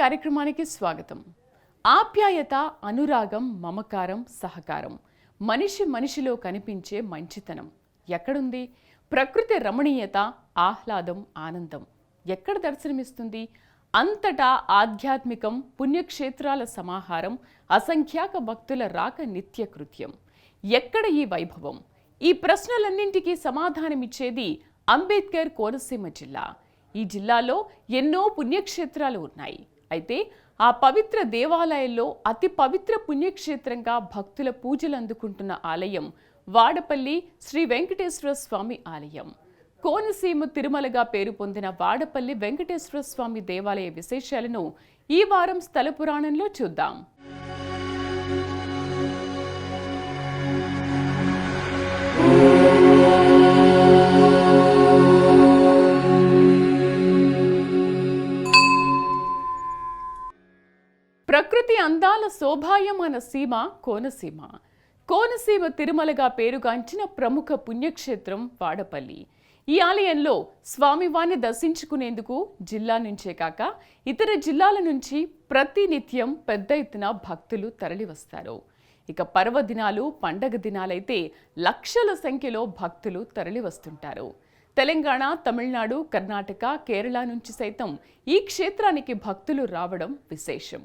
కార్యక్రమానికి స్వాగతం. ఆప్యాయత అనురాగం మమకారం సహకారం. మనిషి మనిషిలో కనిపించే మంచితనం. ఎక్కడుంది? ప్రకృతి రమణీయత ఆహ్లాదం ఆనందం. ఎక్కడ దర్శనమిస్తుంది? అంతటా ఆధ్యాత్మికం పుణ్యక్షేత్రాల సమాహారం అసంఖ్యాక భక్తుల రాక నిత్యకృత్యం ఎక్కడ ఈ వైభవం? ఈ ప్రశ్నలన్నింటికీ సమాధానమిచ్చేది అంబేద్కర్ కోనసీమ జిల్లా. ఈ జిల్లాలో ఎన్నో పుణ్యక్షేత్రాలు ఉన్నాయి. అయితే ఆ పవిత్ర దేవాలయంలో అతి పవిత్ర పుణ్యక్షేత్రంగా భక్తుల పూజలు అందుకుంటున్న ఆలయం వాడపల్లి శ్రీ వెంకటేశ్వర స్వామి ఆలయం. కోనసీమ తిరుమలగా పేరు పొందిన వాడపల్లి వెంకటేశ్వర స్వామి దేవాలయ విశేషాలను ఈ వారం స్థల పురాణంలో చూద్దాం. ప్రకృతి అందాల శోభాయమాన సీమ కోనసీమ. కోనసీమ తిరుమలగా పేరుగాంచిన ప్రముఖ పుణ్యక్షేత్రం వాడపల్లి. ఈ ఆలయంలో స్వామివారిని దర్శించుకునేందుకు జిల్లా నుంచే కాక ఇతర జిల్లాల నుంచి ప్రతినిత్యం పెద్ద ఎత్తున భక్తులు తరలివస్తారు. ఇక పర్వదినాలు పండగ దినాలైతే లక్షల సంఖ్యలో భక్తులు తరలివస్తుంటారు. తెలంగాణ తమిళనాడు కర్ణాటక కేరళ నుంచి సైతం ఈ క్షేత్రానికి భక్తులు రావడం విశేషం.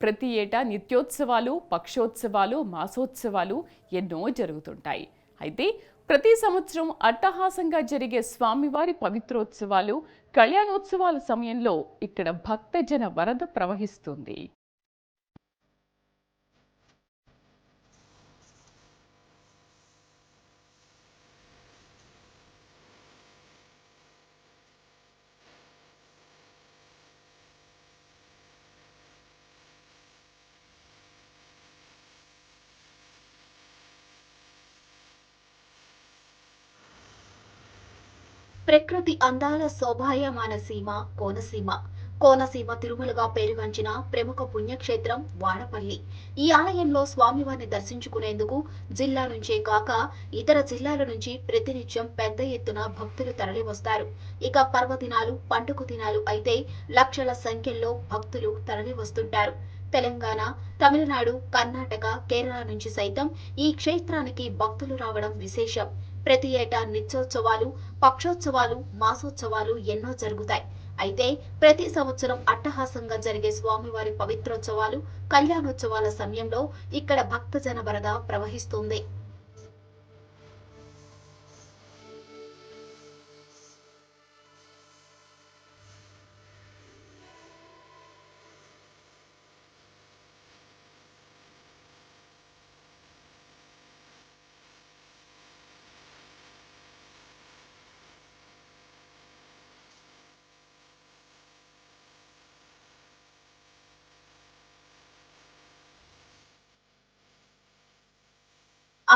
ప్రతి ఏటా నిత్యోత్సవాలు పక్షోత్సవాలు మాసోత్సవాలు ఎన్నో జరుగుతుంటాయి. అయితే ప్రతి సంవత్సరం అట్టహాసంగా జరిగే స్వామివారి పవిత్రోత్సవాలు కళ్యాణోత్సవాల సమయంలో ఇక్కడ భక్తజన వరద ప్రవహిస్తుంది. ప్రకృతి అందాల శోభాయమాన సీమ కోనసీమ. కోనసీమ తిరుమలగా పేరుగాంచిన ప్రముఖ పుణ్యక్షేత్రం వాడపల్లి. ఈ ఆలయంలో స్వామివారిని దర్శించుకునేందుకు జిల్లా నుంచే కాక ఇతర జిల్లాల నుంచి ప్రతినిత్యం పెద్ద ఎత్తున భక్తులు తరలివస్తారు. ఇక పర్వదినాలు పండుగ దినాలు అయితే లక్షల సంఖ్యలో భక్తులు తరలి వస్తుంటారు తెలంగాణ తమిళనాడు కర్ణాటక కేరళ నుంచి సైతం ఈ క్షేత్రానికి భక్తులు రావడం విశేషం. ప్రతి ఏటా నిత్యోత్సవాలు పక్షోత్సవాలు మాసోత్సవాలు ఎన్నో జరుగుతాయి. అయితే ప్రతి సంవత్సరం అట్టహాసంగా జరిగే స్వామివారి పవిత్రోత్సవాలు కళ్యాణోత్సవాల సమయంలో ఇక్కడ భక్తజన వరద ప్రవహిస్తుంది.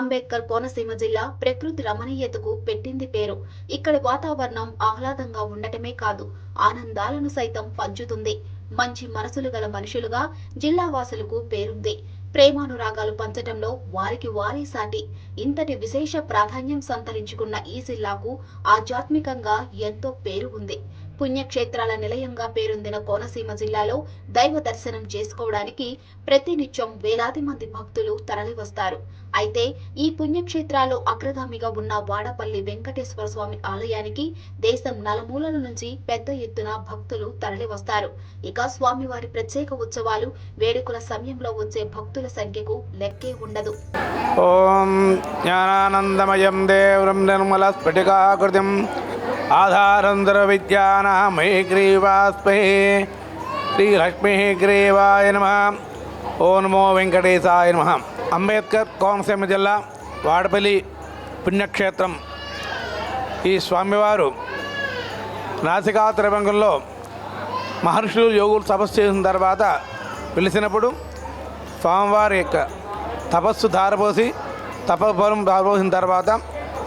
అంబేద్కర్ కోనసీమ జిల్లా ప్రకృతి రమణీయతకు పెట్టింది పేరు. ఇక్కడి వాతావరణం ఆహ్లాదంగా ఉండటమే కాదు ఆనందాలను సైతం పంచుతుంది. మంచి మనసులు గల మనుషులుగా జిల్లా వాసులకు పేరుంది. ప్రేమానురాగాలు పంచటంలో వారికి వారే సాటి. ఇంతటి విశేష ప్రాధాన్యం సంతరించుకున్న ఈ జిల్లాకు ఆధ్యాత్మికంగా ఎంతో పేరు ఉంది. పుణ్యక్షేత్రాల నిలయంగా పేరొందిన కోనసీమ జిల్లాలో దైవ దర్శనం చేసుకోవడానికి ప్రతినిత్యం వేలాది మంది భక్తులు తరలివస్తారు. అయితే ఈ పుణ్యక్షేత్రాలు అగ్రగామిగా ఉన్న వాడపల్లి వెంకటేశ్వర స్వామి ఆలయానికి దేశం నలుమూలల నుంచి పెద్ద ఎత్తున భక్తులు తరలివస్తారు. ఇక స్వామివారి ప్రత్యేక ఉత్సవాలు వేడుకల సమయంలో వచ్చే భక్తుల సంఖ్యకు లెక్కే ఉండదు. ఓం జ్ఞానానందమయం దేవం నిర్మల స్ఫటికాకృతిం ఆధారంధర విద్యానామయ గ్రీవాస్మై శ్రీలక్ష్మీ గ్రీవాయ నమ. ఓ నమో వెంకటేశాయ నమ. అంబేద్కర్ కోనసీమ జిల్లా వాడపల్లి పుణ్యక్షేత్రం. ఈ స్వామివారు నాసికా త్రిభంగంలో మహర్షులు యోగులు తపస్సు చేసిన తర్వాత పిలిచినప్పుడు స్వామివారి యొక్క తపస్సు ధారపోసి తపబలం ధారపోసిన తర్వాత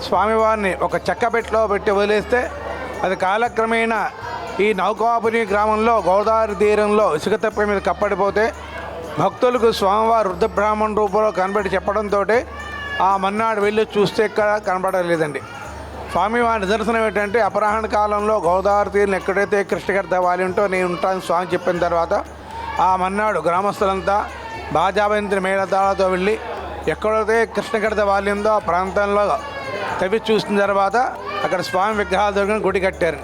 స్వామివారిని ఒక చెక్కపెట్టలో పెట్టి వదిలేస్తే అది కాలక్రమేణా ఈ నౌకాపురి గ్రామంలో గోదావరి తీరంలో ఇసుక తెప్ప మీద కప్పడిపోతే భక్తులకు స్వామివారు రుద్రబ్రాహ్మణ రూపంలో కనబడి చెప్పడంతో ఆ మన్నాడు వెళ్ళి చూస్తే ఇక్కడ కనబడలేదండి. స్వామివారి నిదర్శనం ఏంటంటే అపరాహ్న కాలంలో గోదావరి తీరుని ఎక్కడైతే కృష్ణగారి దేవాలయం ఉంటో నేను ఉంటాను స్వామి చెప్పిన తర్వాత ఆ మన్నాడు గ్రామస్తులంతా బాజాబంతి మేళతాళతో వెళ్ళి ఎక్కడైతే కృష్ణగడత వాల్యందో ఆ ప్రాంతంలో తవ్వి చూసిన తర్వాత అక్కడ స్వామి విగ్రహాలు దొరికిన గుడి కట్టారు.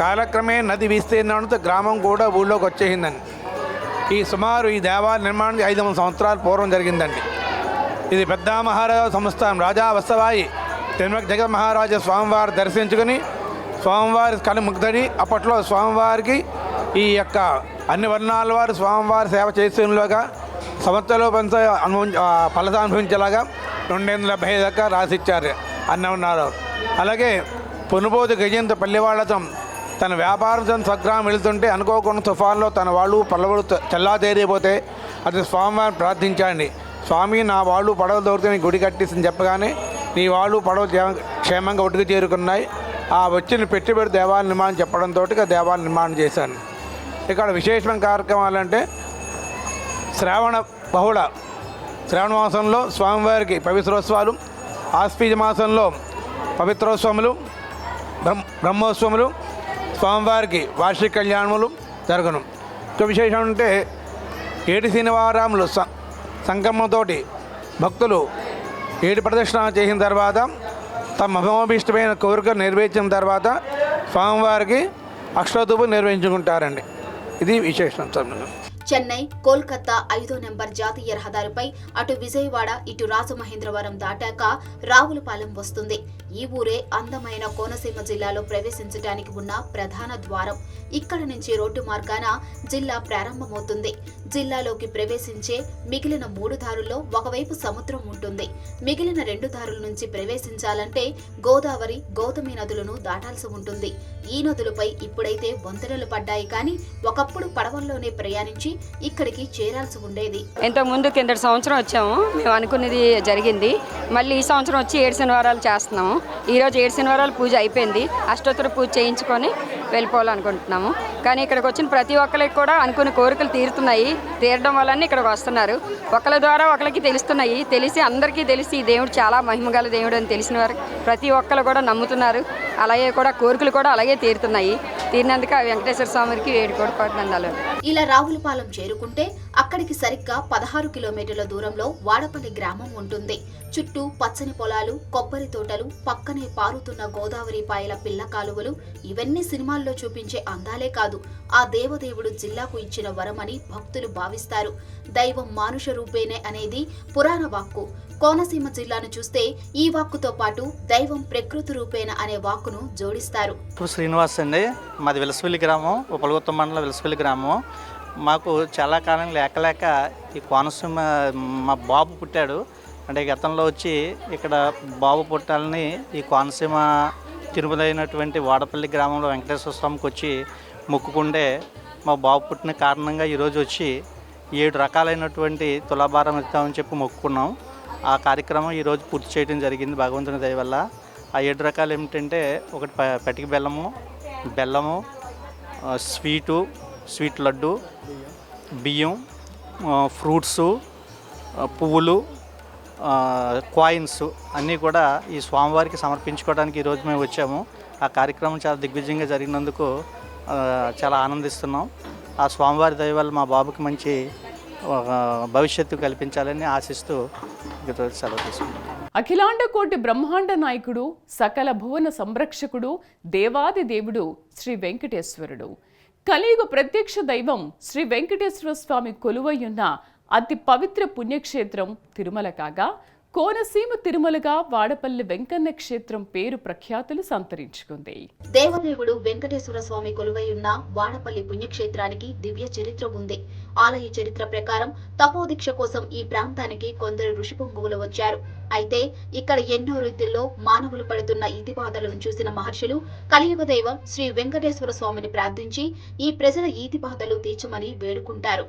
కాలక్రమే నది విస్తీర్ణంతో గ్రామం కూడా ఊళ్ళోకి వచ్చేసిందని ఈ సుమారు ఈ దేవాలయ నిర్మాణం ఐదు వందల సంవత్సరాల పూర్వం జరిగిందండి. ఇది పెద్ద మహారాజా సంస్థానం. రాజా వస్తవాయి తిరుమల జగన్ మహారాజా స్వామివారి దర్శించుకొని స్వామివారి కళ్ళు ముగ్ధడి అప్పట్లో స్వామివారికి ఈ యొక్క అన్ని వర్ణాల వారు స్వామివారి సేవ చేసేలోగా సంవత్సరంలో పంచ అనుభవించ ఫలితం అనుభవించేలాగా రెండు వందల డెబ్బై ఐదు దాకా రాసిచ్చారు. అన్న ఉన్నారు. అలాగే పునుబోతు గజంత పల్లెవాళ్ళతో తన వ్యాపారం తన వెళుతుంటే అనుకోకుండా తుఫాన్లో తన వాళ్ళు పల్లవులు చల్లాదేరిపోతే అది స్వామివారిని ప్రార్థించండి స్వామి నా వాళ్ళు పడవలు దొరికితే నీ గుడి కట్టిస్తుంది చెప్పగానే నీ వాళ్ళు పడవ క్షేమంగా ఒట్టుకు చేరుకున్నాయి. ఆ వచ్చిన పెట్టుబడి దేవాలయ నిర్మాణం చెప్పడంతో దేవాలయ నిర్మాణం చేశాను ఇక్కడ విశేషమైన కార్యక్రమాలు అంటే శ్రావణ బహుళ. శ్రావణ మాసంలో స్వామివారికి పవిత్రోత్సవాలు ఆస్పీజ మాసంలో పవిత్రోత్సవములు బ్రహ్ బ్రహ్మోత్సవములు స్వామివారికి వార్షిక కళ్యాణములు జరగను. ఇంకో విశేషం అంటే ఏడు శనివారములు స సంక్రమణతోటి భక్తులు ఏడు ప్రదక్షిణ చేసిన తర్వాత తమ మహోభిష్టమైన కోరిక నెరవేర్చిన తర్వాత స్వామివారికి అష్టోతుపు నిర్వహించుకుంటారండి. ఇది విశేషం సమయంలో చెన్నై కోల్కతా ఐదో నెంబర్ జాతీయ రహదారిపై అటు విజయవాడ ఇటు రాజమహేంద్రవరం దాటాక రావులపాలెం వస్తుంది. ఈ ఊరే అందమైన కోనసీమ జిల్లాలో ప్రవేశించడానికి ఉన్న ప్రధాన ద్వారం. ఇక్కడ నుంచి రోడ్డు మార్గాన జిల్లా ప్రారంభమవుతుంది. జిల్లాలోకి ప్రవేశించే మిగిలిన మూడు దారుల్లో ఒకవైపు సముద్రం ఉంటుంది. మిగిలిన రెండు దారుల నుంచి ప్రవేశించాలంటే గోదావరి గౌతమి నదులను దాటాల్సి ఉంటుంది. ఈ నదులపై ఇప్పుడైతే వంతెనలు పడ్డాయి కానీ ఒకప్పుడు పడవల్లోనే ప్రయాణించి ఇక్కడికి చేరాల్సి ఉండేది. ఇంతకు ముందు కిందటి సంవత్సరం వచ్చాము. మేము అనుకున్నది జరిగింది. మళ్ళీ ఈ సంవత్సరం వచ్చి ఏడు శనివారాలు చేస్తున్నాము. ఈరోజు ఏడు శనివారాలు పూజ అయిపోయింది. అష్టోత్తర పూజ చేయించుకొని వెళ్ళిపోవాలనుకుంటున్నాము. కానీ ఇక్కడికి వచ్చిన ప్రతి ఒక్కరికి కూడా అనుకున్న కోరికలు తీరుతున్నాయి. తీరడం వల్లనే ఇక్కడికి వస్తున్నారు. ఒకరి ద్వారా ఒకరికి తెలుస్తున్నాయి. తెలిసి అందరికీ తెలిసి ఈ దేవుడు చాలా మహిమగల దేవుడు అని తెలిసిన వారు ప్రతి ఒక్కరు కూడా నమ్ముతున్నారు. అలాగే కూడా కోరికలు కూడా అలాగే తీరుతున్నాయి. తీరినందుకు ఆ వెంకటేశ్వర స్వామికి వేడుకోడు పడినందాలు ఇలా రావులపాలెం చేరుకుంటే అక్కడికి సరిగ్గా పదహారు కిలోమీటర్ల దూరంలో వాడపల్లి గ్రామం ఉంటుంది. చుట్టూ పచ్చని పొలాలు కొబ్బరి తోటలు పక్కనే పారుతున్న గోదావరి పాయల పిల్ల కాలువలు ఇవన్నీ సినిమాల్లో చూపించే అందాలే కాదు ఆ దేవదేవుడు జిల్లాకు ఇచ్చిన వరమని భక్తులు భావిస్తారు. దైవం మానుష రూపేనే అనేది పురాణ వాక్కు. కోనసీమ జిల్లాను చూస్తే ఈ వాక్కుతో పాటు దైవం ప్రకృతి రూపేణ అనే వాక్కు వాక్కును జోడిస్తారు. ఇప్పుడు శ్రీనివాస్ అండి. మాది విలసవల్లి గ్రామం ఉపలగుత్తం మండలం విలసవల్లి గ్రామం. మాకు చాలా కాలం లేక లేక ఈ కోనసీమ మా బాబు పుట్టాడు. అంటే గతంలో వచ్చి ఇక్కడ బాబు పుట్టాలని ఈ కోనసీమ తిరుపతి అయినటువంటి వాడపల్లి గ్రామంలో వెంకటేశ్వర స్వామికి వచ్చి మొక్కుకుంటే మా బాబు పుట్టిన కారణంగా ఈరోజు వచ్చి ఏడు రకాలైనటువంటి తులాభారం ఇస్తామని చెప్పి మొక్కుకున్నాం. ఆ కార్యక్రమం ఈరోజు పూర్తి చేయడం జరిగింది భగవంతుని దయ వల్ల. ఆ ఏడు రకాలు ఏమిటంటే ఒకటి ప- పటిక బెల్లము బెల్లము స్వీటు స్వీట్ లడ్డు బియ్యం ఫ్రూట్స్ పువ్వులు కాయిన్స్ అన్నీ కూడా ఈ స్వామివారికి సమర్పించుకోవడానికి ఈరోజు మేము వచ్చాము. ఆ కార్యక్రమం చాలా దిగ్విజయంగా జరిగినందుకు చాలా ఆనందిస్తున్నాం. ఆ స్వామివారి దయ వల్ల మా బాబుకి మంచి భవిష్యత్తు కల్పించాలని ఆశిస్తూ సెలవు తీసుకుంటాం అఖిలాండ కోటి బ్రహ్మాండ నాయకుడు సకల భువన సంరక్షకుడు దేవాది దేవుడు శ్రీ వెంకటేశ్వరుడు. కలియుగ ప్రత్యక్ష దైవం శ్రీ వెంకటేశ్వర స్వామి కొలువయ్యున్న అతి పవిత్ర పుణ్యక్షేత్రం తిరుమల కాగా కోనసీమ తిరుమలగా వాడపల్లి వెంకన్న క్షేత్రం పేరు ప్రఖ్యాతులు సంతరించుకుంది. దేవదేవుడు వెంకటేశ్వర స్వామి కొలువైయున్న వాడపల్లి పుణ్యక్షేత్రానికి దివ్య చరిత్ర ఉంది. ఆలయ చరిత్ర ప్రకారం తపోదీక్ష కోసం ఈ ప్రాంతానికి కొందరు ఋషిపొంగువులు వచ్చారు. అయితే ఇక్కడ ఎన్నో రీతుల్లో మానవులు పడుతున్న ఇతి బాధలను చూసిన మహర్షులు కలియుగ దైవం శ్రీ వెంకటేశ్వర స్వామిని ప్రార్థించి ఈ ప్రజల ఈతి బాధలు తీర్చమని వేడుకుంటారు.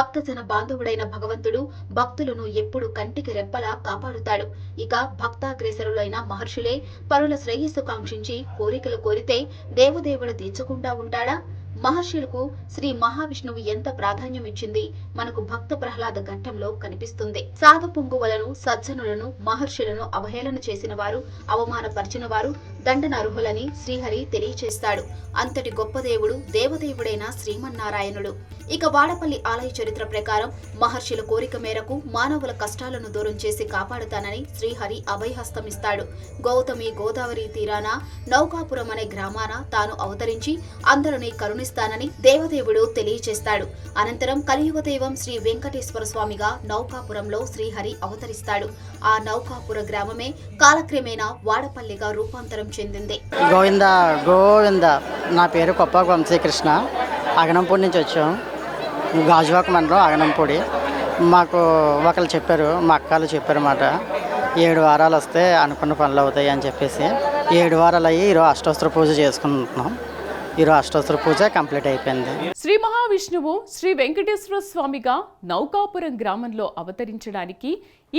భక్తజన బాంధవుడైన భగవంతుడు భక్తులను ఎప్పుడు కంటికి రెప్పలా కాపాడుతాడు. ఇక భక్తాగ్రేసరులైన మహర్షులే పరుల శ్రేయస్సు కాంక్షించి కోరికలు కోరితే దేవదేవుడు తీర్చకుండా ఉంటాడా? మహర్షులకు శ్రీ మహావిష్ణువు ఎంత ప్రాధాన్యం ఇచ్చింది మనకు భక్త ప్రహ్లాద ఘట్టంలో కనిపిస్తుంది. సాధు పొంగువలను సజ్జనులను మహర్షులను అవహేళన చేసిన వారు అవమానపరిచిన వారు దండనర్హులని శ్రీహరి తెలియచేస్తాడు. అంతటి గొప్ప దేవుడు దేవదేవుడైన శ్రీమన్నారాయణుడు. ఇక వాడపల్లి ఆలయ చరిత్ర ప్రకారం మహర్షుల కోరిక మేరకు మానవుల కష్టాలను దూరం చేసి కాపాడుతానని శ్రీహరి అభయహస్తమిస్తాడు. గౌతమి గోదావరి తీరాన నౌకాపురం అనే గ్రామాన తాను అవతరించి అందరినీ నిర్మిస్తానని దేవదేవుడు తెలియచేస్తాడు. అనంతరం కలియుగ దైవం శ్రీ వెంకటేశ్వర స్వామిగా నౌకాపురంలో శ్రీహరి అవతరిస్తాడు. ఆ నౌకాపుర గ్రామమే కాలక్రమేణా వాడపల్లిగా రూపాంతరం చెందింది. గోవింద గోవింద. నా పేరు కొప్ప వంశీకృష్ణ అగనంపూడి నుంచి వచ్చాం. గాజువాక మండలం అగనంపూడి మాకు ఒకరు చెప్పారు మా అక్కలు చెప్పారు అన్నమాట ఏడు వారాలు వస్తే అనుకున్న పనులు అవుతాయి అని చెప్పేసి. ఏడు వారాలు అయ్యి ఈరోజు అష్టోత్తర పూజ చేసుకుంటున్నాం. ఈరోజు అష్టోత్తర పూజ కంప్లీట్ అయిపోయింది. శ్రీ మహావిష్ణువు శ్రీ వెంకటేశ్వర స్వామిగా నౌకాపురం గ్రామంలో అవతరించడానికి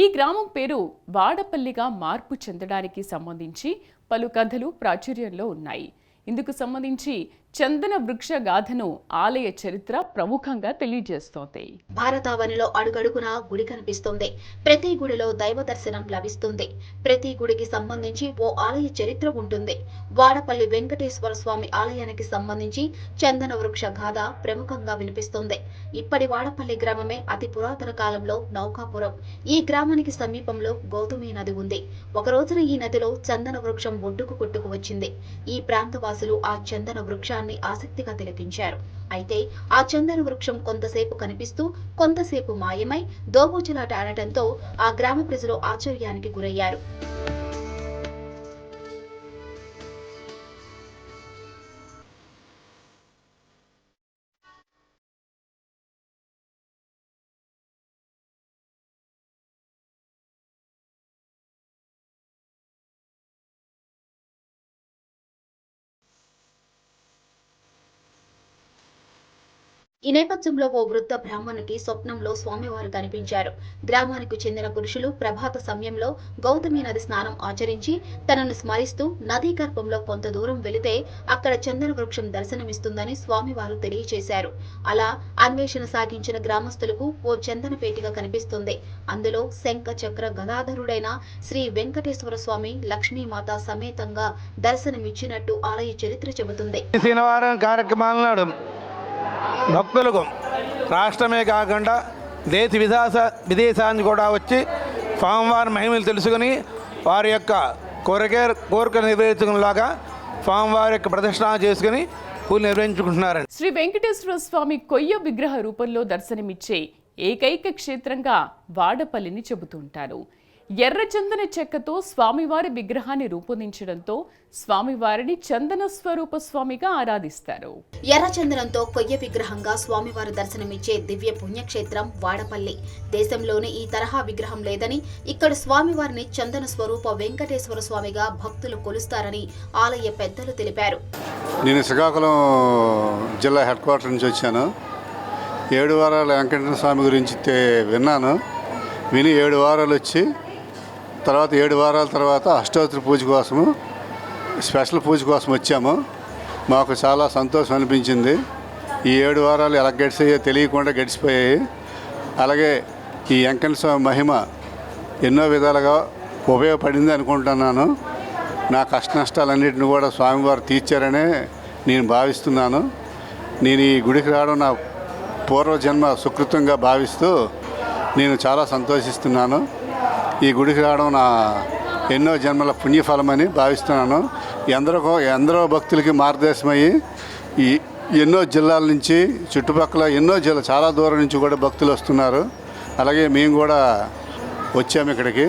ఈ గ్రామం పేరు వాడపల్లిగా మార్పు చెందడానికి సంబంధించి పలు కథలు ప్రాచుర్యంలో ఉన్నాయి. ఇందుకు సంబంధించి చందన వృక్ష గాథను ఆలయ చరిత్ర ప్రముఖంగా తెలియజేస్తోంది. భారతావనిలో అడుగడుగున గుడి కనిపిస్తుంది. ప్రతి గుడిలో దైవ దర్శనం లభిస్తుంది. ప్రతి గుడికి సంబంధించి ఓ ఆలయ చరిత్ర ఉంటుంది. వాడపల్లి వెంకటేశ్వర స్వామి ఆలయానికి సంబంధించి చందన వృక్ష గాథ ప్రముఖంగా వినిపిస్తుంది. ఇప్పటి వాడపల్లి గ్రామమే అతి పురాతన కాలంలో నౌకాపురం. ఈ గ్రామానికి సమీపంలో గౌతమి నది ఉంది. ఒక రోజున ఈ నదిలో చందన వృక్షం ఒడ్డుకు కొట్టుకు వచ్చింది. ఈ ప్రాంతవాసులు ఆ చందన వృక్షాన్ని ఆసక్తిగా తిలకించారు. అయితే ఆ చందన వృక్షం కొంతసేపు కనిపిస్తూ కొంతసేపు మాయమై దోబూచులాట ఆడటంతో ఆ గ్రామ ప్రజలు ఆశ్చర్యానికి గురయ్యారు. ఈ నేపథ్యంలో ఓ వృద్ధ బ్రాహ్మణునికి స్వప్నంలో స్వామివారు కనిపించారు. గ్రామానికి చెందిన పురుషులు ప్రభాత సమయంలో గౌతమి నది స్నానం ఆచరించి తనను స్మరిస్తూ నదీ గర్భంలో కొంత దూరం వెళితే అక్కడ చందన వృక్షం దర్శనమిస్తుందని స్వామివారు తెలియచేశారు. అలా అన్వేషణ సాగించిన గ్రామస్తులకు ఓ చందన పేటిక కనిపిస్తుంది. అందులో శంఖ చక్ర గదాధరుడైన శ్రీ వెంకటేశ్వర స్వామి లక్ష్మీమాత సమేతంగా దర్శనమిచ్చినట్టు ఆలయ చరిత్ర చెబుతుంది. శనివారం భక్తులకు రాష్ట్రమే కాకుండా దేశ విదేశ విదేశాన్ని కూడా వచ్చి స్వామివారి మహిమలు తెలుసుకుని వారి యొక్క కోరిక కోరిక నెరవేర్చుకునేలాగా స్వామివారి యొక్క ప్రదర్శన చేసుకుని పూలు నిర్వహించుకుంటున్నారండి. శ్రీ వెంకటేశ్వర స్వామి కొయ్య విగ్రహ రూపంలో దర్శనమిచ్చే ఏకైక క్షేత్రంగా వాడపల్లిని చెబుతుంటారు ఎర్రచందన చెక్కతో స్వామివారి విగ్రహాన్ని రూపొందించడంతో స్వామివారిని చందన స్వరూప స్వామిగా ఆరాధిస్తారు. ఎర్రచందనంతో కొయ్య విగ్రహంగా స్వామివారు దర్శనమిచ్చే దివ్య పుణ్యక్షేత్రం వాడపల్లి. దేశంలోనే ఈ తరహా విగ్రహం లేదని ఇక్కడ స్వామివారిని చందన స్వరూప వెంకటేశ్వర స్వామిగా భక్తులు కొలుస్తారని ఆలయ పెద్దలు తెలిపారు. నేను శ్రీకాకుళం జిల్లా హెడ్ క్వార్టర్ నుంచి వచ్చాను. ఏడు వారాల వెంకటేశ్వర స్వామి గురించి విన్నాను. విని ఏడు వారాలు వచ్చి తర్వాత ఏడు వారాల తర్వాత అష్టోత్తర పూజ కోసము స్పెషల్ పూజ కోసం వచ్చాము. మాకు చాలా సంతోషం అనిపించింది. ఈ ఏడు వారాలు ఎలా గడిచాయో తెలియకుండా గడిచిపోయాయి. అలాగే ఈ వెంకట స్వామి మహిమ ఎన్నో విధాలుగా ఉపయోగపడింది అనుకుంటున్నాను. నా కష్ట నష్టాలన్నింటిని కూడా స్వామివారు తీర్చారనే నేను భావిస్తున్నాను. నేను ఈ గుడికి రావడం నా పూర్వజన్మ సుకృతంగా భావిస్తూ నేను చాలా సంతోషిస్తున్నాను. ఈ గుడికి రావడం నా ఎన్నో జన్మల పుణ్యఫలమని భావిస్తున్నాను. ఎందరో ఎందరో భక్తులకి మార్గదర్శమయ్యి ఈ ఎన్నో జిల్లాల నుంచి చుట్టుపక్కల ఎన్నో జిల్లా చాలా దూరం నుంచి కూడా భక్తులు వస్తున్నారు. అలాగే మేము కూడా వచ్చాము ఇక్కడికి.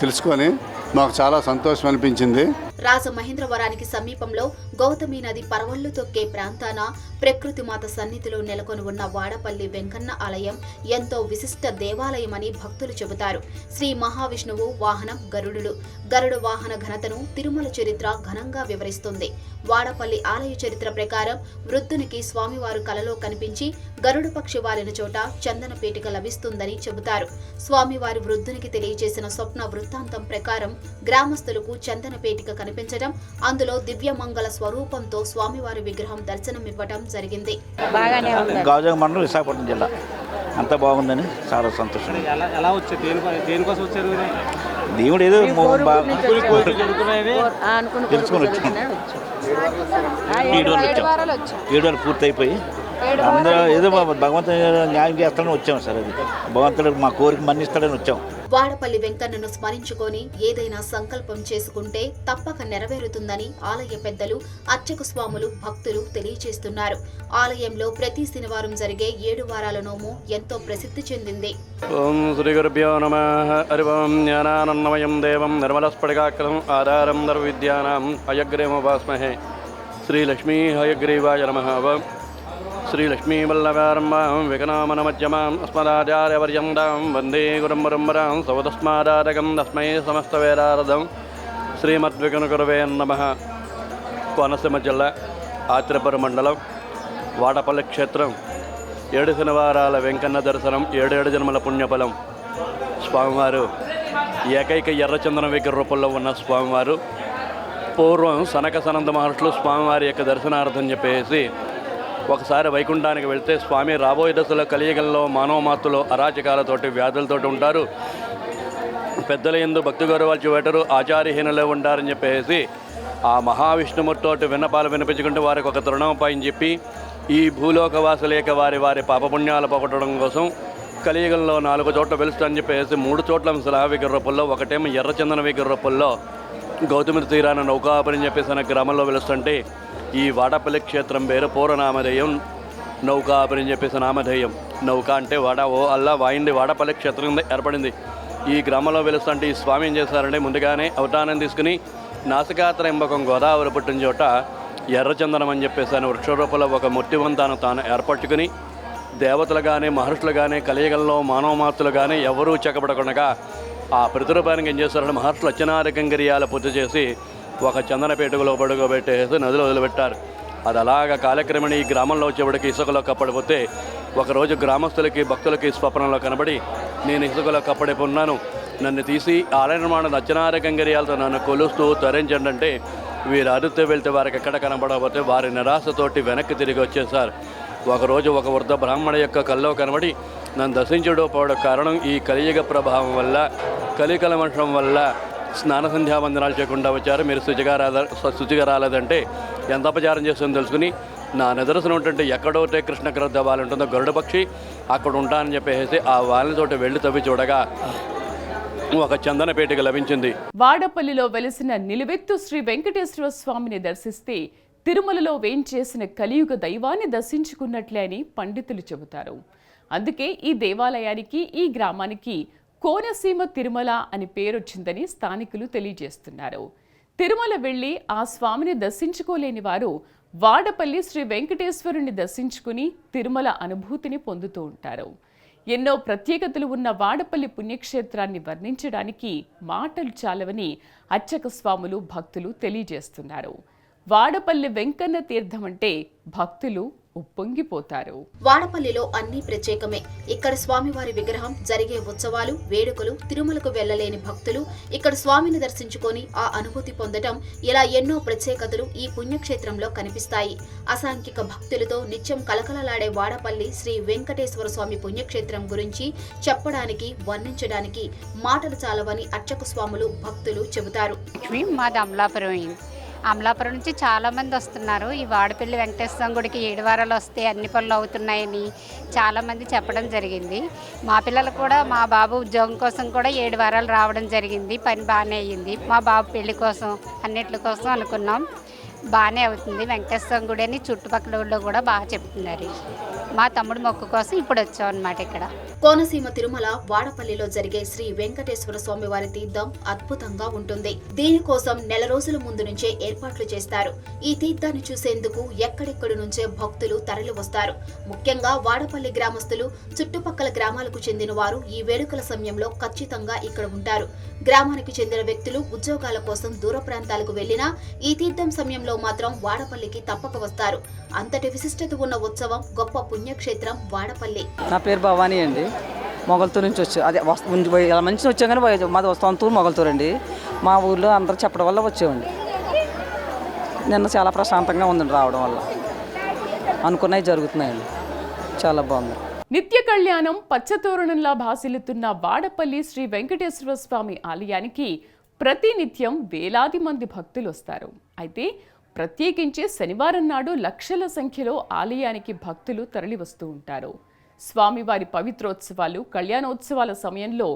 తెలుసుకొని మాకు చాలా సంతోషం అనిపించింది. రాజమహేంద్రవరానికి సమీపంలో గౌతమి నది పరవళ్ళు తొక్కే ప్రాంతాన ప్రకృతి మాత సన్నిధిలో నెలకొని ఉన్న వాడపల్లి వెంకన్న ఆలయం ఎంతో విశిష్ట దేవాలయమని భక్తులు చెబుతారు. శ్రీ మహావిష్ణువు వాహనం గరుడులు. గరుడు వాహన ఘనతను తిరుమల చరిత్ర ఘనంగా వివరిస్తుంది. వాడపల్లి ఆలయ చరిత్ర ప్రకారం వృద్ధునికి స్వామివారు కలలో కనిపించి గరుడు పక్షి వాలిన చోట చందన పీటిక లభిస్తుందని చెబుతారు. స్వామివారి వృద్ధునికి తెలియజేసిన స్వప్న వృత్తాంతం ప్రకారం గ్రామస్తులకు చందన పేటిక కనిపించడం అందులో దివ్యమంగళ స్వరూపంతో స్వామివారి విగ్రహం దర్శనమివ్వటం జరిగింది. బాగానే ఉంది గాజువాక మండలం విశాఖపట్నం జిల్లా. అంత బాగుందని చాలా సంతోషం. ఎలా వచ్చారు దేనికోసం వచ్చారు? దేవుడు ఏదో తెలుసుకొని వచ్చాం. ఏడు వాళ్ళు పూర్తి అయిపోయి అందరూ ఏదో మా భగవంతుడు న్యాయం చేస్తాడని వచ్చాం సార్ అది. భగవంతుడు మా కోరిక మన్నిస్తాడని వచ్చాం. వాడపల్లి వెంకన్నను స్మరించుకొని ఏదైనా సంకల్పం చేసుకుంటే తప్పక నెరవేరుతుందని ఆలయ పెద్దలు అర్చక స్వాములు భక్తులు తెలియజేస్తున్నారు ఆలయంలో ప్రతి శనివారం జరిగే ఏడు వారాల నోము ఎంతో ప్రసిద్ధి చెందింది. ఓం శ్రీగురుభ్యో నమ. హరి ఓం జ్ఞానానందమయం దేవం నిర్మలస్ఫటికాకరం ఆధారం సర్వవిద్యానాం హయగ్రీవోపాస్మహే శ్రీలక్ష్మీ హయగ్రీవాయ నమ. ఓం శ్రీలక్ష్మీవల్లభారంభాం విఘ్నామనమధ్యమాం అస్మదాచార్యవర్యందాం వందే గురుంబరుంబరాం సవతస్మాదారకం తస్మై సమస్తవేరారథం శ్రీమద్విఘ్నగురవే నమ కోనసీమ జిల్లా ఆత్రేపురం మండలం వాడపల్లి క్షేత్రం ఏడు శనివారాల వెంకన్న దర్శనం ఏడేడు జన్మల పుణ్యఫలం. స్వామివారు ఏకైక ఎర్రచందనం విగ్రహ రూపంలో ఉన్న స్వామివారు. పూర్వం సనక సనంద మహర్షులు స్వామివారి యొక్క దర్శనార్థం చెప్పేసి ఒకసారి వైకుంఠానికి వెళ్తే స్వామి రాబోయే దశలో కలియుగంలో మానవ మాతులు అరాచకాలతోటి వ్యాధులతోటి ఉంటారు. పెద్దల ఎందు భక్తి గౌరవాలు చూపెట్టరు ఆచార్యహీనలో ఉంటారని చెప్పేసి ఆ మహావిష్ణుమూర్తితోటి విన్నపాలు వినిపించుకుంటే వారికి ఒక తరుణోపాయం చెప్పి ఈ భూలోకవాసులేక వారి వారి పాపపుణ్యాలు పోగొట్టడం కోసం కలియుగంలో నాలుగు చోట్ల వెలుస్తారని చెప్పేసి మూడు చోట్ల శిలా విగ్రహ ఒకటేమో ఎర్రచందన విగ్రహ గౌతమి తీరాన నౌకాపురి చెప్పేసి అనే గ్రామంలో వెలుస్తుంటే ఈ వాడపల్లి క్షేత్రం పేరు పూర్వనామధేయం. నౌకా అని చెప్పేసి నామధేయం. నౌక అంటే వాడ ఓ అల్లా వాయింది వాడపల్లి క్షేత్రం ఏర్పడింది. ఈ గ్రామంలో వెలుస్తుంటే ఈ స్వామి ఏం చేశారంటే ముందుగానే అవతారం తీసుకుని నాసికాత్రయంబకం గోదావరి పుట్టిన చోట ఎర్రచందనం అని చెప్పేసి అని వృక్షరూపంలో ఒక మొట్టివంతాను తాను ఏర్పరచుకుని దేవతలు కానీ మహర్షులు కానీ కలియుగంలో మానవ కానీ ఎవరూ చెక్కబడకుండా ఆ ప్రతిరూపానికి ఏం చేశారంటే మహర్షులు అచ్చనారకంగిరియాలు పూర్తి చేసి ఒక చందనపేటలో పడుకోబెట్టేసి నదిలో వదిలిపెట్టారు. అది అలాగ కాలక్రమేణ ఈ గ్రామంలో వచ్చేప్పటికి ఇసుకలో కప్పడిపోతే ఒకరోజు గ్రామస్తులకి భక్తులకి స్వప్నంలో కనబడి నేను ఇసుకలో కప్పడిపోన్నాను నన్ను తీసి ఆలయ నిర్మాణ నచ్చనారకంగిరియాలతో నన్ను కొలుస్తూ తరించండి అంటే వీరు అరుతూ వెళ్తే వారికి ఎక్కడ కనబడకపోతే వారి నిరాశతోటి వెనక్కి తిరిగి వచ్చేసారు ఒకరోజు ఒక వృద్ధ బ్రాహ్మణ యొక్క కల్లో కనబడి నన్ను దర్శించడం పోవడం కారణం ఈ కలియుగ ప్రభావం వల్ల కలికల వల్ల స్నాన సంధ్యావందనాలు చేయకుండా వచ్చారు. మీరు శుచిగా రాల శుచిగా రాలేదంటే ఎంత అపచారం చేస్తుందో తెలుసుకుని నా నిదర్శనం ఉంటుంటే ఎక్కడోటే కృష్ణ గ్రద్ద వాలి ఉంటుందో గరుడ పక్షి అక్కడ ఉంటానని చెప్పేసి ఆ వాళ్ళని తోటి వెళ్ళి తవ్వి చూడగా ఒక చందన పేటిక లభించింది. వాడపల్లిలో వెలిసిన నిలువెత్తు శ్రీ వెంకటేశ్వర స్వామిని దర్శిస్తే తిరుమలలో వేంచేసిన కలియుగ దైవాన్ని దర్శించుకున్నట్లే అని పండితులు చెబుతారు. అందుకే ఈ దేవాలయానికి ఈ గ్రామానికి కోనసీమ తిరుమల అని పేరొచ్చిందని స్థానికులు తెలియజేస్తున్నారు. తిరుమల వెళ్ళి ఆ స్వామిని దర్శించుకోలేని వారు వాడపల్లి శ్రీ వెంకటేశ్వరుని దర్శించుకుని తిరుమల అనుభూతిని పొందుతూ ఉంటారు. ఎన్నో ప్రత్యేకతలు ఉన్న వాడపల్లి పుణ్యక్షేత్రాన్ని వర్ణించడానికి మాటలు చాలవని అర్చక స్వాములు భక్తులు తెలియజేస్తున్నారు. వాడపల్లి వెంకన్న తీర్థం అంటే భక్తులు ఉప్పొంగిపోతారు. వాడపల్లిలో అన్ని ప్రత్యేకమే. ఇక్కడ స్వామివారి విగ్రహం జరిగే ఉత్సవాలు వేడుకలు తిరుమలకు వెళ్ళలేని భక్తులు ఇక్కడ స్వామిని దర్శించుకొని ఆ అనుభూతి పొందటం ఇలా ఎన్నో ప్రత్యేకతలు ఈ పుణ్యక్షేత్రంలో కనిపిస్తాయి. అసాంఖ్యక భక్తులతో నిత్యం కలకలలాడే వాడపల్లి శ్రీ వెంకటేశ్వర స్వామి పుణ్యక్షేత్రం గురించి చెప్పడానికి వర్ణించడానికి మాటలు చాలవని అర్చక స్వాములు భక్తులు చెబుతారు. మాది అమలాపురం. అమలాపురం నుంచి చాలామంది వస్తున్నారు. ఈ వాడపల్లి వెంకటేశ్వర గుడికి ఏడు వారాలు వస్తే అన్ని పనులు అవుతున్నాయని చాలామంది చెప్పడం జరిగింది. మా పిల్లలు కూడా మా బాబు ఉద్యోగం కోసం కూడా ఏడు వారాలు రావడం జరిగింది. పని బాగానే అయ్యింది. మా బాబు పెళ్ళి కోసం అన్నిటి కోసం అనుకున్నాం. బాగానే అవుతుంది. వెంకటేశ్వర గుడి అని చుట్టుపక్కల ఊళ్ళో కూడా బాగా చెప్తున్నారు. మా తమ్ముడు మొక్కు కోసం ఇప్పుడు వచ్చాం అనమాట ఇక్కడ. కోనసీమ తిరుమల వాడపల్లిలో జరిగే శ్రీ వెంకటేశ్వర స్వామి వారి తీర్థం అద్భుతంగా ఉంటుంది. దీనికోసం నెల రోజుల ముందు నుంచే ఏర్పాట్లు చేస్తారు. ఈ తీర్థాన్ని చూసేందుకు ఎక్కడెక్కడి నుంచే భక్తులు తరలి వస్తారు ముఖ్యంగా వాడపల్లి గ్రామస్తులు చుట్టుపక్కల గ్రామాలకు చెందిన వారు ఈ వేడుకల సమయంలో ఖచ్చితంగా ఇక్కడ ఉంటారు. గ్రామానికి చెందిన వ్యక్తులు ఉద్యోగాల కోసం దూర ప్రాంతాలకు వెళ్ళినా ఈ తీర్థం సమయంలో మాత్రం వాడపల్లికి తప్పక వస్తారు. అంతటి విశిష్టత ఉన్న ఉత్సవం గొప్ప పుణ్యక్షేత్రం వాడపల్లి. నా పేరు భవానీ అండి. మొగల్తూరు నుంచి వచ్చాం అదే వస్తు ఇలా మంచి వచ్చాం కానీ మాది సొంతూరు మొగల్తూరు అండి. మా ఊర్లో అందరూ చెప్పడం వల్ల వచ్చామండి నిన్న చాలా ప్రశాంతంగా ఉందండి రావడం వల్ల. అనుకున్నవి జరుగుతున్నాయండి. చాలా బాగుంది. నిత్య కళ్యాణం పచ్చతోరణంలా భాసిల్లుతున్న వాడపల్లి శ్రీ వెంకటేశ్వర స్వామి ఆలయానికి ప్రతినిత్యం వేలాది మంది భక్తులు వస్తారు. అయితే ప్రత్యేకించి శనివారం నాడు లక్షల సంఖ్యలో ఆలయానికి భక్తులు తరలి వస్తూ ఉంటారు. స్వామివారి పవిత్రోత్సవాలు కళ్యాణోత్సవాల సమయంలో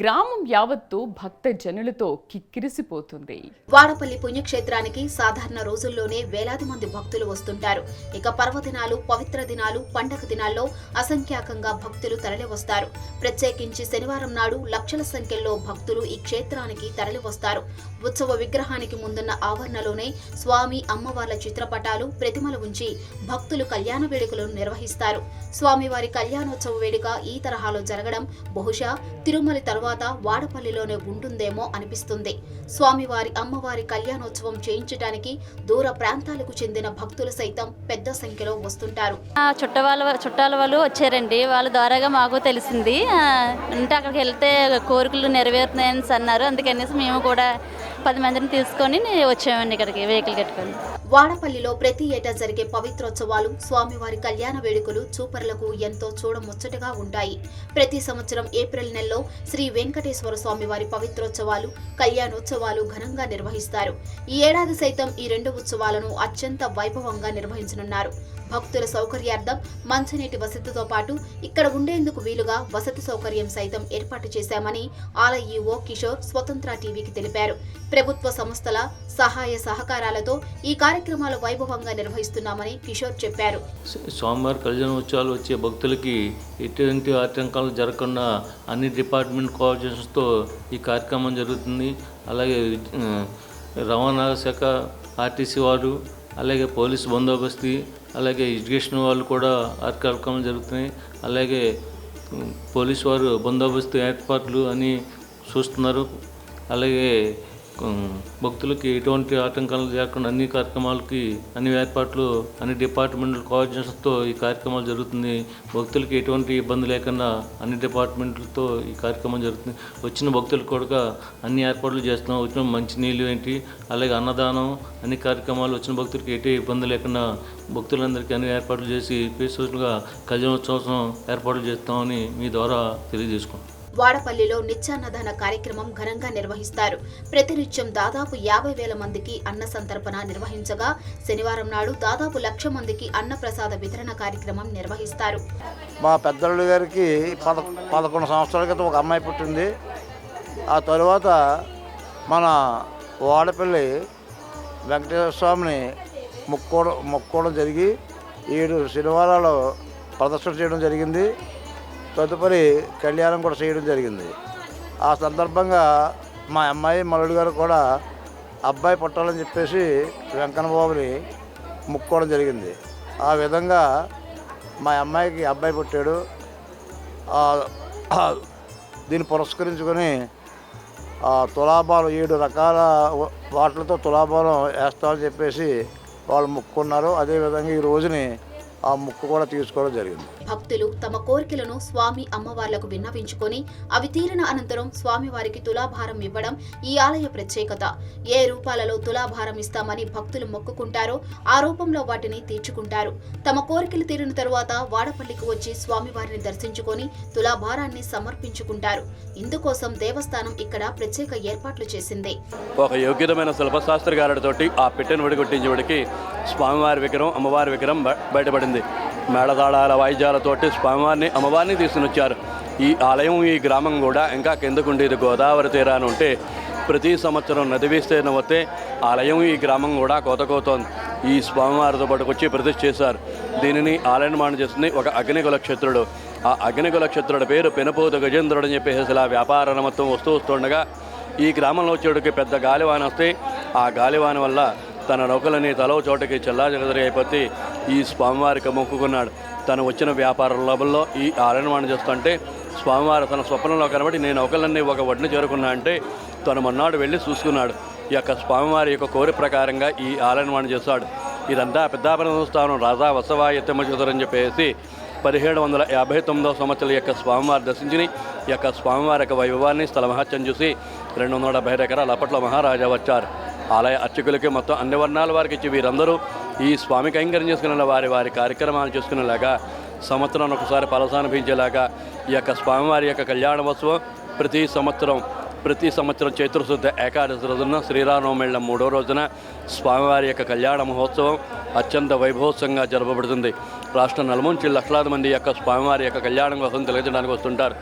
గ్రామం యావత్తు భక్త జనులతో కిక్కిరిసిపోతుంది. వాడపల్లి పుణ్యక్షేత్రానికి సాధారణ రోజుల్లోనే వేలాది మంది భక్తులు వస్తుంటారు. ఇక పర్వదినాలు పవిత్ర దినాలు పండగ దినాల్లో అసంఖ్యాకంగా భక్తులు తరలి వస్తారు ప్రత్యేకించి శనివారం నాడు లక్షల సంఖ్యలో భక్తులు ఈ క్షేత్రానికి తరలి వస్తారు ఉత్సవ విగ్రహానికి ముందున్న ఆవరణలోనే స్వామి అమ్మవార్ల చిత్రపటాలు ప్రతిమలు ఉంచి భక్తులు కళ్యాణ వేడుకలను నిర్వహిస్తారు. స్వామివారి కళ్యాణోత్సవ వేడుక ఈ తరహాలో జరగడం బహుశా తిరుమల తర్వాత వాడపల్లిలోనే ఉంటుందేమో అనిపిస్తుంది. స్వామివారి అమ్మవారి కళ్యాణోత్సవం చేయించడానికి దూర ప్రాంతాలకు చెందిన భక్తులు సైతం పెద్ద సంఖ్యలో వస్తుంటారు. చుట్టవాళ్ళ వాళ్ళ చుట్టాల వాళ్ళు వచ్చారండి. వాళ్ళ ద్వారాగా మాకు తెలిసింది. అంటే అక్కడికి వెళ్తే కోరికలు నెరవేరుతున్నాయని అన్నారు. అందుకనేసి మేము కూడా పది మందిని తీసుకొని వచ్చామండి ఇక్కడికి వెహికల్ కట్టుకొని. వాడపల్లిలో ప్రతి ఏటా జరిగే పవిత్రోత్సవాలు స్వామివారి కళ్యాణ వేడుకలు చూపరులకు ఎంతో చూడముచ్చటగా ఉంటాయి. ప్రతి సంవత్సరం ఏప్రిల్ నెలలో శ్రీ వెంకటేశ్వర స్వామివారి పవిత్రోత్సవాలు కళ్యాణోత్సవాలు ఘనంగా నిర్వహిస్తారు. ఈ ఏడాది సైతం ఈ రెండు ఉత్సవాలను అత్యంత వైభవంగా నిర్వహించనున్నారు. భక్తుల సౌకర్యార్థం మంచినీటి వసతితో పాటు ఇక్కడ ఉండేందుకు వీలుగా వసతి సౌకర్యం సైతం ఏర్పాటు చేశామని ఆలయ ఈఓ కిషోర్ స్వతంత్ర టీవీకి తెలిపారు. ప్రభుత్వ సంస్థల సహాయ సహకారాలతో ఈ కార్యక్రమాలు వైభవంగా నిర్వహిస్తున్నామని కిషోర్ చెప్పారు. స్వామివారి కళ్యాణోత్సవాలు వచ్చే భక్తులకి ఎటువంటి ఆటంకాలు జరగకుండా అన్ని డిపార్ట్మెంట్ కోఆర్డినేషన్స్తో ఈ కార్యక్రమం జరుగుతుంది. అలాగే రవాణా శాఖ ఆర్టీసీ వారు అలాగే పోలీస్ బందోబస్తు అలాగే ఎడ్యుకేషన్ వాళ్ళు కూడా ఆ కార్యక్రమాలు జరుగుతున్నాయి. అలాగే పోలీస్ వారు బందోబస్తు ఏర్పాట్లు అని చూస్తున్నారు. అలాగే భక్తులకి ఎటువంటి ఆటంకాలు లేకుండా అన్ని కార్యక్రమాలకి అన్ని ఏర్పాట్లు అన్ని డిపార్ట్మెంట్ల కోఆర్డినేషన్తో ఈ కార్యక్రమాలు జరుగుతుంది. భక్తులకి ఎటువంటి ఇబ్బంది లేకుండా అన్ని డిపార్ట్మెంట్లతో ఈ కార్యక్రమం జరుగుతుంది. వచ్చిన భక్తులకు కూడా అన్ని ఏర్పాట్లు చేస్తున్నాం. వచ్చిన మంచినీళ్ళు ఏంటి అలాగే అన్నదానం అన్ని కార్యక్రమాలు వచ్చిన భక్తులకి ఎటువంటి ఇబ్బంది లేకుండా భక్తులందరికీ అన్ని ఏర్పాట్లు చేసి పీస్ఫుల్గా కళ్యాణోత్సవం ఏర్పాట్లు చేస్తామని మీ ద్వారా తెలియజేసుకుంటాం వాడపల్లిలో నిత్యాన్నదాన కార్యక్రమం ఘనంగా నిర్వహిస్తారు. ప్రతినిత్యం దాదాపు యాభై వేల మందికి అన్న సంతర్పణ నిర్వహించగా శనివారం నాడు దాదాపు లక్ష మందికి అన్న ప్రసాద వితరణ కార్యక్రమం నిర్వహిస్తారు. మా పెద్దల్లుడు గారికి పద పదకొండు సంవత్సరాల క్రితం ఒక అమ్మాయి పుట్టింది. ఆ తరువాత మన వాడపల్లి వెంకటేశ్వర స్వామిని మొక్కోవడం మొక్కోవడం జరిగి ఏడు శనివారాలు ప్రదర్శన చేయడం జరిగింది. తదుపరి కళ్యాణం కూడా చేయడం జరిగింది. ఆ సందర్భంగా మా అమ్మాయి మల్లుడు గారు కూడా అబ్బాయి పుట్టాలని చెప్పేసి వెంకన్నబాబుని ముక్కోవడం జరిగింది. ఆ విధంగా మా అమ్మాయికి అబ్బాయి పుట్టాడు. దీన్ని పురస్కరించుకొని తులాభారం ఏడు రకాల వాటిలతో తులాభారం వేస్తామని చెప్పేసి వాళ్ళు ముక్కున్నారు. అదేవిధంగా ఈ రోజుని ఆ ముక్కు కూడా తీసుకోవడం జరిగింది. భక్తులు తమ కోరికలను స్వామి అమ్మవార్లకు విన్నవించుకొని అవి తీరిన అనంతరం స్వామివారికి తులాభారం ఇవ్వడం ఈ ఆలయ ప్రత్యేకత. ఏ రూపాలలో తులాభారం ఇస్తామని భక్తులు మొక్కుకుంటారో ఆ రూపంలో వాటిని తీర్చుకుంటారు. తమ కోరికలు తీరిన తరువాత వాడపల్లికి వచ్చి స్వామివారిని దర్శించుకొని తులాభారాన్ని సమర్పించుకుంటారు. ఇందుకోసం దేవస్థానం ఇక్కడ ప్రత్యేక ఏర్పాట్లు చేసింది. ఒక యోగ్యతమైన శిల్పశాస్త్రకారుడితోటి ఆ పెట్టెను విడగొట్టించేవాడికి స్వామివారి విగ్రహం అమ్మవారి విగ్రహం బ- బయటపడింది. మేళతాళాల వాయిద్యాలతోటి స్వామివారిని అమ్మవారిని తీసుకుని వచ్చారు ఈ ఆలయం ఈ గ్రామం కూడా ఇంకా కిందకుండేది గోదావరి తీరాన ఉంటే ప్రతి సంవత్సరం నది విస్తీర్ణం వస్తే ఆలయం ఈ గ్రామం కూడా కోతకోతోంది. ఈ స్వామివారితో పాటుకొచ్చి ప్రతిష్ఠ చేశారు. దీనిని ఆలయ నిర్మాణం చేస్తుంది ఒక అగ్నికులక్షత్రుడు ఆ అగ్నికులక్షత్రుడి పేరు పెనపోత గజేంద్రుడు అని చెప్పేసి ఇలా వ్యాపార నమత్వం వస్తూ వస్తుండగా ఈ గ్రామంలో వచ్చేటికి పెద్ద గాలివాన వస్తే ఆ గాలివాన వల్ల తన నౌకలని తలవ చోటకి చెల్లాచెదరి అయిపోతే ఈ స్వామివారికి మొక్కుకున్నాడు. తను వచ్చిన వ్యాపార లోపల్లో ఈ ఆరణవాణి చేస్తుంటే స్వామివారు తన స్వప్నంలో కనబడి నేను ఒకళ్ళని ఒక ఒడ్డున చేరుకున్నా అంటే తను మొన్నాడు వెళ్ళి చూసుకున్నాడు. ఈ యొక్క స్వామివారి యొక్క కోరి ప్రకారంగా ఈ ఆలయనవాణి చేస్తాడు ఇదంతా పెద్దాపురం స్థానం రాజా వసవాయత్తమ్మ చదురని చెప్పేసి పదిహేడు వందల యాభై తొమ్మిదో సంవత్సరాల యొక్క స్వామివారి దర్శించుని ఈ యొక్క స్వామివారి యొక్క వైభవాన్ని స్థల మహత్యం చూసి రెండు వందల డెబ్బై ఎకరాలు అప్పట్లో మహారాజా వచ్చారు. ఆలయ అర్చకులకి మొత్తం అన్ని వర్ణాల వారికి ఇచ్చి వీరందరూ ఈ స్వామి కైంకర్యం చేసుకునే వారి వారి కార్యక్రమాలు చేసుకునేలాగా సంవత్సరం ఒకసారి పలసానిపించేలాగా ఈ యొక్క స్వామివారి యొక్క కళ్యాణోత్సవం ప్రతి సంవత్సరం ప్రతి సంవత్సరం చైత్రశుద్ధ ఏకాదశి రోజున శ్రీరామనవమిళ్ళ మూడో రోజున స్వామివారి యొక్క కళ్యాణ మహోత్సవం అత్యంత వైభవోత్సవంగా జరపబడుతుంది. రాష్ట్ర నలుముంచి లక్షలాది మంది యొక్క స్వామివారి యొక్క కళ్యాణం కోసం తెలియజేయడానికి వస్తుంటారు.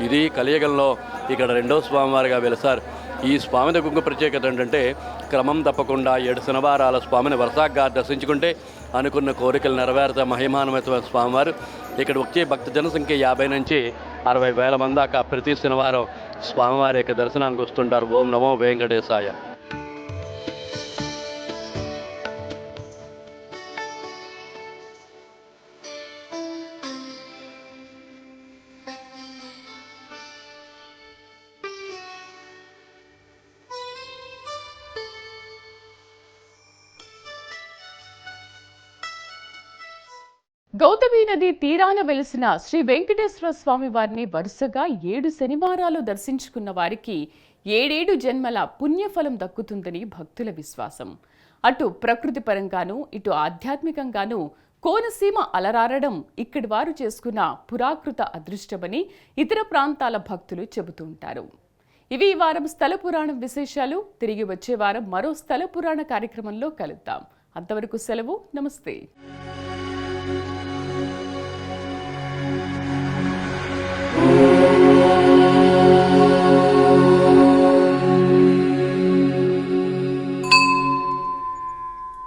ఇది కలియుగంలో ఇక్కడ రెండో స్వామివారిగా వెలిసారు. ఈ స్వామిని దగ్గర ప్రత్యేకత ఏంటంటే క్రమం తప్పకుండా ఏడు శనివారాల స్వామిని వరసాగ్గా దర్శించుకుంటే అనుకున్న కోరికలు నెరవేరుతా మహిమానమైన స్వామివారు. ఇక్కడ వచ్చే భక్త జనసంఖ్య యాభై నుంచి అరవై వేల మంది దాకా ప్రతి శనివారం స్వామివారి యొక్క దర్శనానికి వస్తుంటారు. ఓం నమో వెంకటేశాయ. గౌతమి నది తీరాన వెలిసిన శ్రీ వెంకటేశ్వర స్వామి వారిని వరుసగా ఏడు శనివారాలు దర్శించుకున్న వారికి ఏడేడు జన్మల పుణ్యఫలం దక్కుతుందని భక్తుల విశ్వాసం. అటు ప్రకృతి పరంగానూ ఇటు ఆధ్యాత్మికంగానూ కోనసీమ అలరారడం ఇక్కడి వారు చేసుకున్న పురాకృత అదృష్టమని ఇతర ప్రాంతాల భక్తులు చెబుతుంటారు ఇవి ఈ వారం స్థల పురాణం విశేషాలు. తిరిగి వచ్చే వారం మరో స్థల పురాణ కార్యక్రమంలో కలుద్దాం. అంతవరకు సెలవు. నమస్తే.